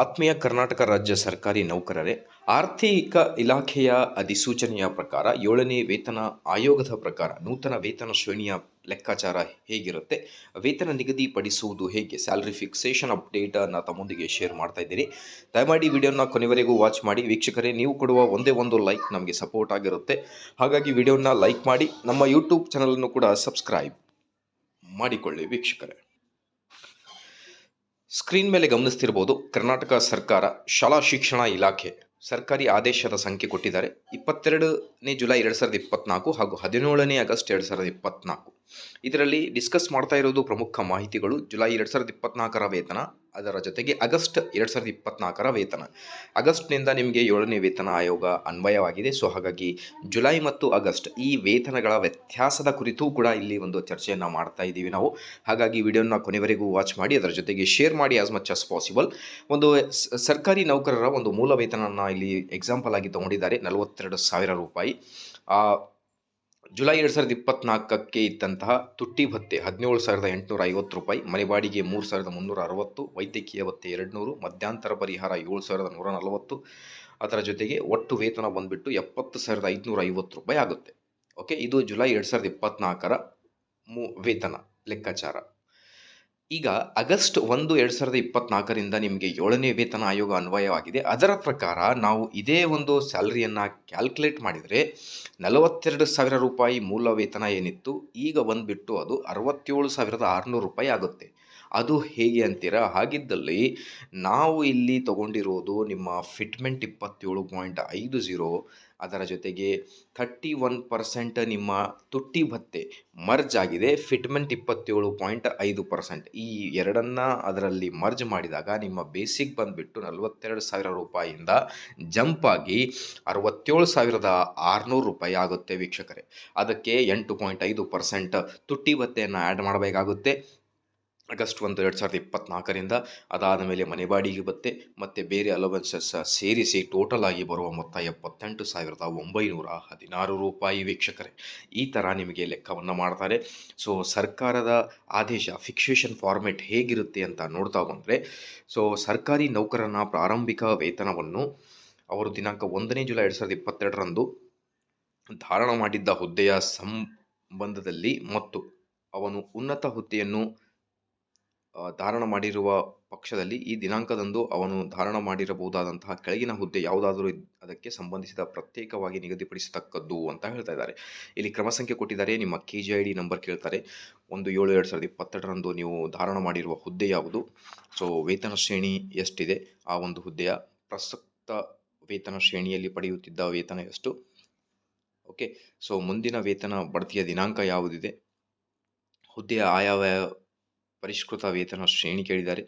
ಆತ್ಮೀಯ ಕರ್ನಾಟಕ ರಾಜ್ಯ ಸರ್ಕಾರಿ ನೌಕರರೇ, ಆರ್ಥಿಕ ಇಲಾಖೆಯ ಅಧಿಸೂಚನೆಯ ಪ್ರಕಾರ ಏಳನೇ ವೇತನ ಆಯೋಗದ ಪ್ರಕಾರ ನೂತನ ವೇತನ ಶ್ರೇಣಿಯ ಲೆಕ್ಕಾಚಾರ ಹೇಗಿರುತ್ತೆ? ವೇತನ ನಿಗದಿಪಡಿಸುವುದು ಹೇಗೆ? ಸ್ಯಾಲ್ರಿ ಫಿಕ್ಸೇಷನ್ ಅಪ್ಡೇಟ್ ಅನ್ನು ತಮ್ಮೊಂದಿಗೆ ಶೇರ್ ಮಾಡ್ತಾ ಇದ್ದೀನಿ. ದಯಮಾಡಿ ವಿಡಿಯೋನ ಕೊನೆವರೆಗೂ ವಾಚ್ ಮಾಡಿ. ವೀಕ್ಷಕರೇ, ನೀವು ಕೊಡುವ ಒಂದೇ ಒಂದು ಲೈಕ್ ನಮಗೆ ಸಪೋರ್ಟ್ ಆಗಿರುತ್ತೆ. ಹಾಗಾಗಿ ವಿಡಿಯೋನ ಲೈಕ್ ಮಾಡಿ. ನಮ್ಮ ಯೂಟ್ಯೂಬ್ ಚಾನಲನ್ನು ಕೂಡ ಸಬ್ಸ್ಕ್ರೈಬ್ ಮಾಡಿಕೊಳ್ಳಿ ವೀಕ್ಷಕರೇ. ಸ್ಕ್ರೀನ್ ಮೇಲೆ ಗಮನಿಸ್ತಿರ್ಬೋದು ಕರ್ನಾಟಕ ಸರ್ಕಾರ ಶಾಲಾ ಶಿಕ್ಷಣ ಇಲಾಖೆ ಸರ್ಕಾರಿ ಆದೇಶದ ಸಂಖ್ಯೆ ಕೊಟ್ಟಿದ್ದಾರೆ. ಇಪ್ಪತ್ತೆರಡನೇ ಜುಲೈ ಎರಡು ಸಾವಿರದ ಇಪ್ಪತ್ನಾಲ್ಕು ಹಾಗೂ ಹದಿನೇಳನೇ ಆಗಸ್ಟ್ ಎರಡು ಸಾವಿರದ ಇಪ್ಪತ್ನಾಲ್ಕು. ಇದರಲ್ಲಿ ಡಿಸ್ಕಸ್ ಮಾಡ್ತಾ ಇರೋದು ಪ್ರಮುಖ ಮಾಹಿತಿಗಳು ಜುಲೈ ಎರಡು ಸಾವಿರದ ಇಪ್ಪತ್ನಾಲ್ಕರ ವೇತನ, ಅದರ ಜೊತೆಗೆ ಆಗಸ್ಟ್ ಎರಡು ಸಾವಿರದ ಇಪ್ಪತ್ನಾಲ್ಕರ ವೇತನ. ಆಗಸ್ಟ್ನಿಂದ ನಿಮಗೆ ಏಳನೇ ವೇತನ ಆಯೋಗ ಅನ್ವಯವಾಗಿದೆ. ಸೊ ಹಾಗಾಗಿ ಜುಲೈ ಮತ್ತು ಆಗಸ್ಟ್ ಈ ವೇತನಗಳ ವ್ಯತ್ಯಾಸದ ಕುರಿತು ಕೂಡ ಇಲ್ಲಿ ಒಂದು ಚರ್ಚೆಯನ್ನು ಮಾಡ್ತಾ ಇದ್ದೀವಿ ನಾವು. ಹಾಗಾಗಿ ವಿಡಿಯೋನ ಕೊನೆವರೆಗೂ ವಾಚ್ ಮಾಡಿ, ಅದರ ಜೊತೆಗೆ ಶೇರ್ ಮಾಡಿ ಆಸ್ ಮಚ್ ಆಸ್ ಪಾಸಿಬಲ್ ಒಂದು ಸರ್ಕಾರಿ ನೌಕರರ ಒಂದು ಮೂಲ ವೇತನವನ್ನು ಇಲ್ಲಿ ಎಕ್ಸಾಂಪಲ್ ಆಗಿ ತಗೊಂಡಿದ್ದಾರೆ. ನಲವತ್ತೆರಡು ಸಾವಿರ ರೂಪಾಯಿ. ಜುಲೈ ಎರಡು ಸಾವಿರದ ಇಪ್ಪತ್ನಾಲ್ಕಕ್ಕೆ ಇದ್ದಂತಹ ತುಟ್ಟಿ ಭತ್ತೆ ಹದಿನೇಳು ಸಾವಿರದ ಎಂಟುನೂರ ಐವತ್ತು ರೂಪಾಯಿ ಮನೆ ಬಾಡಿಗೆ ಮೂರು ಸಾವಿರದ ಮುನ್ನೂರ ಅರವತ್ತು, ವೈದ್ಯಕೀಯ ಭತ್ತೆ ಎರಡುನೂರು ಮಧ್ಯಾಂತರ ಪರಿಹಾರ ಏಳು ಸಾವಿರದ ನೂರ ನಲವತ್ತು, ಅದರ ಜೊತೆಗೆ ಒಟ್ಟು ವೇತನ ಬಂದುಬಿಟ್ಟು ಎಪ್ಪತ್ತು ಸಾವಿರದ ಐದುನೂರ ಐವತ್ತು ರೂಪಾಯಿ ಆಗುತ್ತೆ. ಓಕೆ ಇದು ಜುಲೈ ಎರಡು ಸಾವಿರದ ಇಪ್ಪತ್ನಾಲ್ಕರ ಮೂ, ವೇತನ, ಲೆಕ್ಕಾಚಾರ. ಈಗ ಆಗಸ್ಟ್ ಒಂದು ಎರಡು ಸಾವಿರದ ಇಪ್ಪತ್ನಾಲ್ಕರಿಂದ ನಿಮಗೆ ಏಳನೇ ವೇತನ ಆಯೋಗ ಅನ್ವಯವಾಗಿದೆ. ಅದರ ಪ್ರಕಾರ ನಾವು ಇದೇ ಒಂದು ಸ್ಯಾಲರಿಯನ್ನು ಕ್ಯಾಲ್ಕುಲೇಟ್ ಮಾಡಿದರೆ ನಲವತ್ತೆರಡು ಸಾವಿರ ರೂಪಾಯಿ ಮೂಲ ವೇತನ ಏನಿತ್ತು, ಈಗ ಬಂದುಬಿಟ್ಟು ಅದು ಅರವತ್ತೇಳು ಸಾವಿರದ ಆರುನೂರು ರೂಪಾಯಿ ಆಗುತ್ತೆ. ಅದು ಹೇಗೆ ಅಂತೀರಾ? ಹಾಗಿದ್ದಲ್ಲಿ ನಾವು ಇಲ್ಲಿ ತಗೊಂಡಿರೋದು ನಿಮ್ಮ ಫಿಟ್ಮೆಂಟ್ ಇಪ್ಪತ್ತೇಳು ಪಾಯಿಂಟ್ ಐದು ಝೀರೋ ಅದರ ಜೊತೆಗೆ ಥರ್ಟಿ ಒನ್ ಪರ್ಸೆಂಟ್ ನಿಮ್ಮ ತುಟ್ಟಿ ಭತ್ತೆ ಮರ್ಜ್ ಆಗಿದೆ. ಫಿಟ್ಮೆಂಟ್ ಇಪ್ಪತ್ತೇಳು ಪಾಯಿಂಟ್ ಐದು ಪರ್ಸೆಂಟ್ ಈ ಎರಡನ್ನ ಅದರಲ್ಲಿ ಮರ್ಜ್ ಮಾಡಿದಾಗ ನಿಮ್ಮ ಬೇಸಿಕ್ ಬಂದುಬಿಟ್ಟು ನಲವತ್ತೆರಡು ಸಾವಿರ ರೂಪಾಯಿಯಿಂದ ಜಂಪ್ ಆಗಿ ಅರವತ್ತೇಳು ಸಾವಿರದ ಆರುನೂರು ರೂಪಾಯಿ ಆಗುತ್ತೆ ವೀಕ್ಷಕರೇ. ಅದಕ್ಕೆ ಎಂಟು ಪಾಯಿಂಟ್ ಐದು ಪರ್ಸೆಂಟ್ ತುಟ್ಟಿ ಭತ್ತೆಯನ್ನು ಆ್ಯಡ್ ಮಾಡಬೇಕಾಗುತ್ತೆ. ಆಗಸ್ಟ್ ಒಂದು ಎರಡು ಸಾವಿರದ ಇಪ್ಪತ್ತ್ನಾಲ್ಕರಿಂದ ಅದಾದ ಮೇಲೆ ಮನೆ ಬಾಡಿಗೆ ಭತ್ತೆ, ಮತ್ತು ಬೇರೆ ಅಲವೆನ್ಸಸ್ ಸೇರಿಸಿ ಟೋಟಲ್ ಆಗಿ ಬರುವ ಮೊತ್ತ ಎಪ್ಪತ್ತೆಂಟು ಸಾವಿರದ ಒಂಬೈನೂರ ಹದಿನಾರು ರೂಪಾಯಿ ವೀಕ್ಷಕರೇ. ಈ ಥರ ನಿಮಗೆ ಲೆಕ್ಕವನ್ನು ಮಾಡ್ತಾರೆ. ಸೊ ಸರ್ಕಾರದ ಆದೇಶ ಫಿಕ್ಸೇಷನ್ ಫಾರ್ಮೆಟ್ ಹೇಗಿರುತ್ತೆ ಅಂತ ನೋಡ್ತಾ ಬಂದರೆ ಸೊ ಸರ್ಕಾರಿ ನೌಕರನ ಪ್ರಾರಂಭಿಕ ವೇತನವನ್ನು ಅವರು ದಿನಾಂಕ ಒಂದನೇ ಜುಲೈ ಎರಡು ಸಾವಿರದ ಇಪ್ಪತ್ತೆರಡರಂದು ಧಾರಣ ಮಾಡಿದ್ದ ಹುದ್ದೆಯ ಸಂಬಂಧದಲ್ಲಿ ಮತ್ತು ಅವನು ಉನ್ನತ ಹುದ್ದೆಯನ್ನು ಧಾರಣ ಮಾಡಿರುವ ಪಕ್ಷದಲ್ಲಿ ಈ ದಿನಾಂಕದಂದು ಅವನು ಧಾರಣ ಮಾಡಿರಬಹುದಾದಂತಹ ಕೆಳಗಿನ ಹುದ್ದೆ ಯಾವುದಾದರೂ ಅದಕ್ಕೆ ಸಂಬಂಧಿಸಿದ ಪ್ರತ್ಯೇಕವಾಗಿ ನಿಗದಿಪಡಿಸತಕ್ಕದ್ದು ಅಂತ ಹೇಳ್ತಾ ಇದ್ದಾರೆ. ಇಲ್ಲಿ ಕ್ರಮ ಸಂಖ್ಯೆ ಕೊಟ್ಟಿದ್ದಾರೆ, ನಿಮ್ಮ K G I D number ಕೇಳ್ತಾರೆ. ಒಂದು ಏಳು ಎರಡು ಸಾವಿರದ ಇಪ್ಪತ್ತೆರಡರಂದು ನೀವು ಧಾರಣ ಮಾಡಿರುವ ಹುದ್ದೆ ಯಾವುದು? ಸೊ ವೇತನ ಶ್ರೇಣಿ ಎಷ್ಟಿದೆ? ಆ ಒಂದು ಹುದ್ದೆಯ ಪ್ರಸಕ್ತ ವೇತನ ಶ್ರೇಣಿಯಲ್ಲಿ ಪಡೆಯುತ್ತಿದ್ದ ವೇತನ ಎಷ್ಟು? ಓಕೆ ಸೊ ಮುಂದಿನ ವೇತನ ಬಡ್ತಿಯ ದಿನಾಂಕ ಯಾವುದಿದೆ? ಹುದ್ದೆಯ ಆಯಾವ ಪರಿಷ್ಕೃತ ವೇತನ ಶ್ರೇಣಿ ಕೇಳಿದ್ದಾರೆ.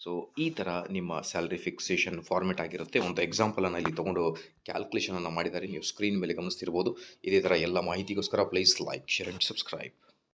ಸೊ ಈ ಥರ ನಿಮ್ಮ ಸ್ಯಾಲ್ರಿ ಫಿಕ್ಸೇಷನ್ ಫಾರ್ಮೆಟ್ ಆಗಿರುತ್ತೆ. ಒಂದು ಎಕ್ಸಾಂಪಲನ್ನು ಇಲ್ಲಿ ತೊಗೊಂಡು ಕ್ಯಾಲ್ಕುಲೇಷನನ್ನು ಮಾಡಿದ್ದಾರೆ. ನೀವು ಸ್ಕ್ರೀನ್ ಮೇಲೆ ಗಮನಿಸ್ತಿರ್ಬೋದು. ಇದೇ ಥರ ಎಲ್ಲ ಮಾಹಿತಿಗೋಸ್ಕರ please like share and subscribe